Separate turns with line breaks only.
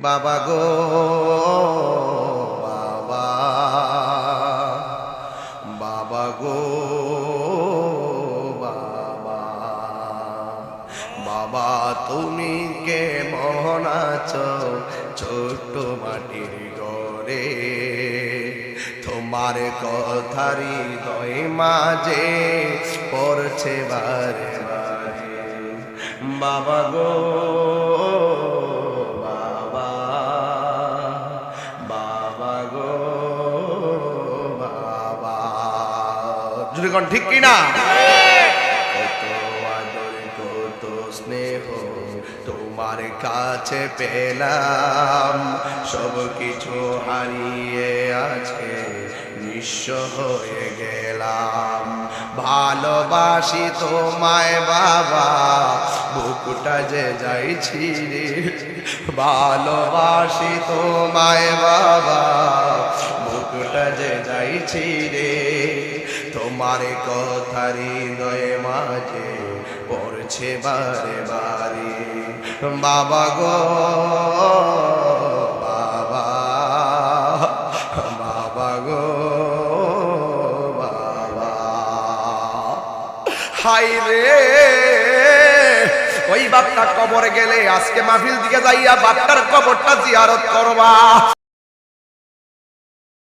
বাবা গো, বাবা। বাবা গো, বাবা। বাবা, তুমি কে মোহন আছো? ছোট্ট মাটির গড়ে তোমার কথারি দয় মাঝে পড়ছে বারে বারে। বাবা গো বাবা গো, বাবা। যদি কোন ঠিক কিনা? কত আদর, কত স্নেহ তোমার কাছে পেলাম। সব কিছু হারিয়ে আছে নিঃস্ব হয়ে গেলাম। ভালোবাসি তোমায় বাবা, বুকুটা যে যাইছি ভালোবাসি তোমায় বাবা যাইছি রে। তোমার কথা হৃদয়ে মাঝে পড়ছে বারে বারে বাবা গো, বাবা। হাই রে, ওই বাপটা কবরে গেলে আজকে মাহফিল দিকে যাইয়া বাপটার কবরটা জিয়ারত করবা।